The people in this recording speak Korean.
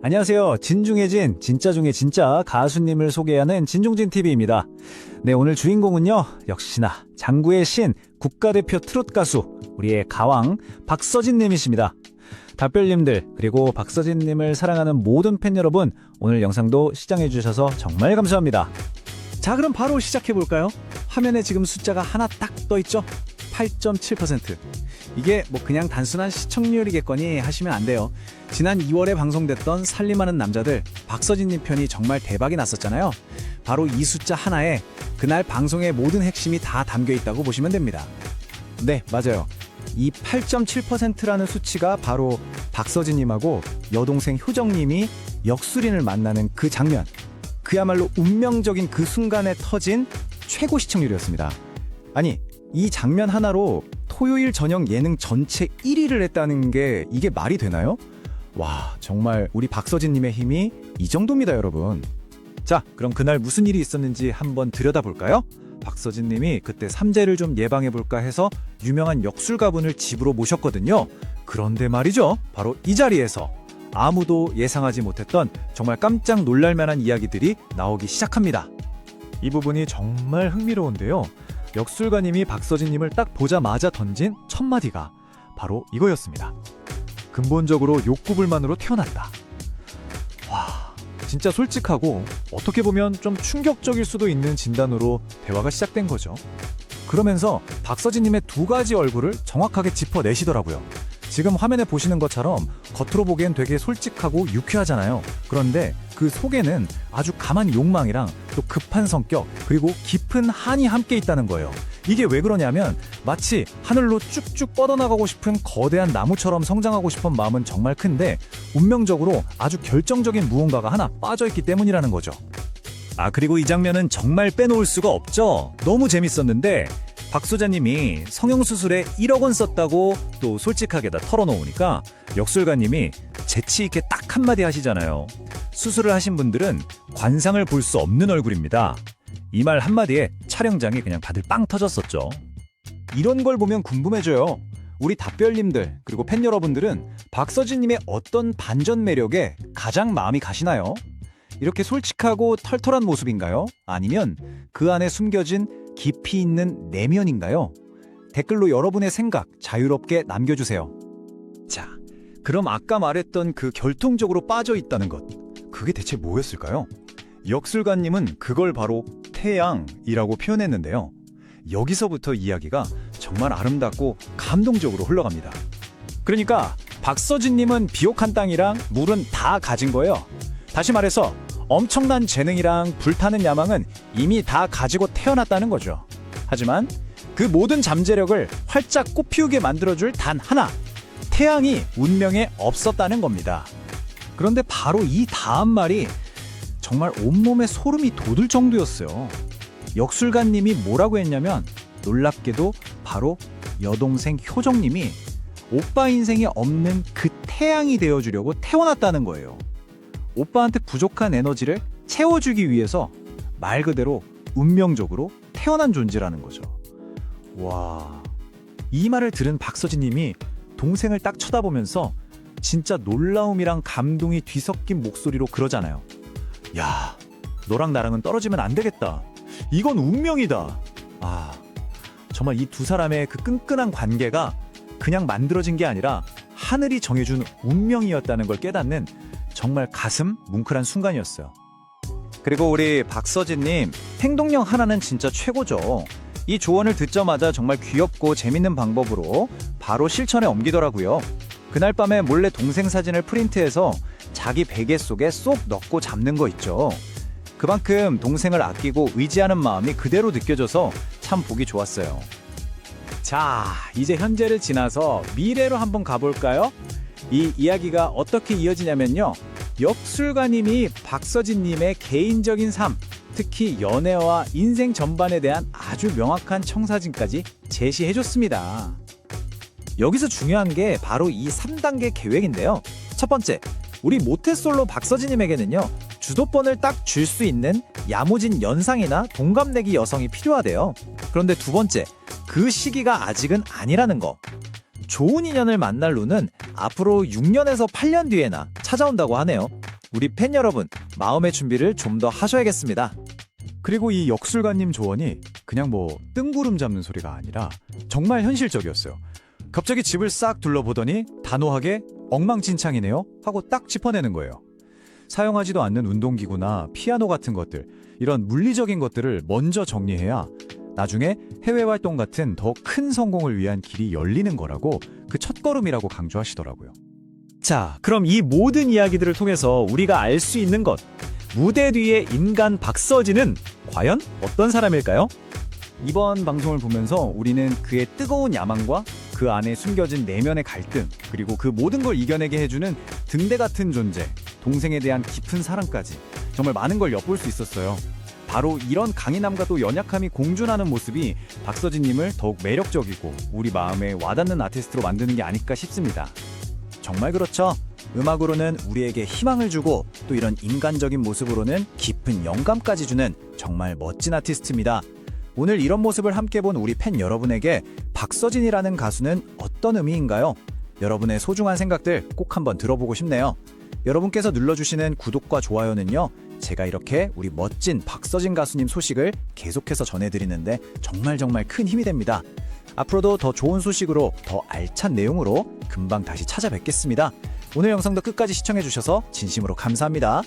안녕하세요. 진중의 진, 진짜 중에 진짜 가수님을 소개하는 진중진 TV입니다. 네, 오늘 주인공은요. 역시나 장구의 신, 국가대표 트롯 가수, 우리의 가왕 박서진 님이십니다. 답별님들, 그리고 박서진 님을 사랑하는 모든 팬 여러분, 오늘 영상도 시청해 주셔서 정말 감사합니다. 자, 그럼 바로 시작해 볼까요? 화면에 지금 숫자가 하나 딱 떠 있죠? 8.7%. 이게 뭐 그냥 단순한 시청률이겠거니 하시면 안 돼요. 지난 2월에 방송됐던 살림하는 남자들 박서진님 편이 정말 대박이 났었잖아요. 바로 이 숫자 하나에 그날 방송의 모든 핵심이 다 담겨 있다고 보시면 됩니다. 네, 맞아요. 이 8.7%라는 수치가 바로 박서진님하고 여동생 효정님이 역술인을 만나는 그 장면. 그야말로 운명적인 그 순간에 터진 최고 시청률이었습니다. 아니, 이 장면 하나로 토요일 저녁 예능 전체 1위를 했다는 게 이게 말이 되나요? 와, 정말 우리 박서진님의 힘이 이 정도입니다, 여러분. 자, 그럼 그날 무슨 일이 있었는지 한번 들여다볼까요? 박서진 님이 그때 삼재를 좀 예방해 볼까 해서 유명한 역술가분을 집으로 모셨거든요. 그런데 말이죠, 바로 이 자리에서 아무도 예상하지 못했던 정말 깜짝 놀랄 만한 이야기들이 나오기 시작합니다. 이 부분이 정말 흥미로운데요. 역술가님이 박서진님을 딱 보자마자 던진 첫 마디가 바로 이거였습니다. 근본적으로 욕구불만으로 태어났다. 와, 진짜 솔직하고 어떻게 보면 좀 충격적일 수도 있는 진단으로 대화가 시작된 거죠. 그러면서 박서진님의 두 가지 얼굴을 정확하게 짚어내시더라고요. 지금 화면에 보시는 것처럼 겉으로 보기엔 되게 솔직하고 유쾌하잖아요. 그런데 그 속에는 아주 강한 욕망이랑 또 급한 성격 그리고 깊은 한이 함께 있다는 거예요. 이게 왜 그러냐면 마치 하늘로 쭉쭉 뻗어나가고 싶은 거대한 나무처럼 성장하고 싶은 마음은 정말 큰데 운명적으로 아주 결정적인 무언가가 하나 빠져있기 때문이라는 거죠. 아 그리고 이 장면은 정말 빼놓을 수가 없죠. 너무 재밌었는데 박 소자님이 성형수술에 1억 원 썼다고 또 솔직하게 다 털어놓으니까 역술가님이 재치 있게 딱 한마디 하시잖아요. 수술을 하신 분들은 관상을 볼 수 없는 얼굴입니다. 이 말 한마디에 촬영장이 그냥 다들 빵 터졌었죠. 이런 걸 보면 궁금해져요. 우리 답별님들 그리고 팬 여러분들은 박서진님의 어떤 반전 매력에 가장 마음이 가시나요? 이렇게 솔직하고 털털한 모습인가요? 아니면 그 안에 숨겨진 깊이 있는 내면인가요? 댓글로 여러분의 생각 자유롭게 남겨주세요. 자, 그럼 아까 말했던 그 결통적으로 빠져 있다는 것, 그게 대체 뭐였을까요? 역술가님은 그걸 바로 태양이라고 표현했는데요. 여기서부터 이야기가 정말 아름답고 감동적으로 흘러갑니다. 그러니까 박서진님은 비옥한 땅이랑 물은 다 가진 거예요. 다시 말해서 엄청난 재능이랑 불타는 야망은 이미 다 가지고 태어났다는 거죠. 하지만 그 모든 잠재력을 활짝 꽃피우게 만들어줄 단 하나, 태양이 운명에 없었다는 겁니다. 그런데 바로 이 다음 말이 정말 온몸에 소름이 돋을 정도였어요. 역술가님이 뭐라고 했냐면 놀랍게도 바로 여동생 효정님이 오빠 인생에 없는 그 태양이 되어주려고 태어났다는 거예요. 오빠한테 부족한 에너지를 채워주기 위해서 말 그대로 운명적으로 태어난 존재라는 거죠. 와. 이 말을 들은 박서진님이 동생을 딱 쳐다보면서 진짜 놀라움이랑 감동이 뒤섞인 목소리로 그러잖아요. 야, 너랑 나랑은 떨어지면 안 되겠다. 이건 운명이다. 아, 정말 이 두 사람의 그 끈끈한 관계가 그냥 만들어진 게 아니라 하늘이 정해준 운명이었다는 걸 깨닫는 정말 가슴 뭉클한 순간이었어요. 그리고 우리 박서진님 행동력 하나는 진짜 최고죠. 이 조언을 듣자마자 정말 귀엽고 재밌는 방법으로 바로 실천에 옮기더라고요. 그날 밤에 몰래 동생 사진을 프린트해서 자기 베개 속에 쏙 넣고 잡는 거 있죠. 그만큼 동생을 아끼고 의지하는 마음이 그대로 느껴져서 참 보기 좋았어요. 자, 이제 현재를 지나서 미래로 한번 가볼까요? 이 이야기가 어떻게 이어지냐면요. 역술가님이 박서진님의 개인적인 삶, 특히 연애와 인생 전반에 대한 아주 명확한 청사진까지 제시해줬습니다. 여기서 중요한 게 바로 이 3단계 계획인데요. 첫 번째, 우리 모태솔로 박서진님에게는요, 주도권을 딱 줄 수 있는 야무진 연상이나 동갑내기 여성이 필요하대요. 그런데 두 번째, 그 시기가 아직은 아니라는 거. 좋은 인연을 만날 루는 앞으로 6년에서 8년 뒤에나 찾아온다고 하네요. 우리 팬 여러분, 마음의 준비를 좀 더 하셔야겠습니다. 그리고 이 역술가님 조언이 그냥 뭐 뜬구름 잡는 소리가 아니라 정말 현실적이었어요. 갑자기 집을 싹 둘러보더니 단호하게 엉망진창이네요 하고 딱 짚어내는 거예요. 사용하지도 않는 운동기구나 피아노 같은 것들, 이런 물리적인 것들을 먼저 정리해야 나중에 해외 활동 같은 더 큰 성공을 위한 길이 열리는 거라고 그 첫걸음이라고 강조하시더라고요. 자, 그럼 이 모든 이야기들을 통해서 우리가 알 수 있는 것, 무대 뒤의 인간 박서진은 과연 어떤 사람일까요? 이번 방송을 보면서 우리는 그의 뜨거운 야망과 그 안에 숨겨진 내면의 갈등, 그리고 그 모든 걸 이겨내게 해주는 등대 같은 존재, 동생에 대한 깊은 사랑까지 정말 많은 걸 엿볼 수 있었어요. 바로 이런 강인함과 또 연약함이 공존하는 모습이 박서진님을 더욱 매력적이고 우리 마음에 와닿는 아티스트로 만드는 게 아닐까 싶습니다. 정말 그렇죠. 음악으로는 우리에게 희망을 주고 또 이런 인간적인 모습으로는 깊은 영감까지 주는 정말 멋진 아티스트입니다. 오늘 이런 모습을 함께 본 우리 팬 여러분에게 박서진이라는 가수는 어떤 의미인가요? 여러분의 소중한 생각들 꼭 한번 들어보고 싶네요. 여러분께서 눌러주시는 구독과 좋아요는요, 제가 이렇게 우리 멋진 박서진 가수님 소식을 계속해서 전해드리는데 정말 정말 큰 힘이 됩니다. 앞으로도 더 좋은 소식으로 더 알찬 내용으로 금방 다시 찾아뵙겠습니다. 오늘 영상도 끝까지 시청해주셔서 진심으로 감사합니다.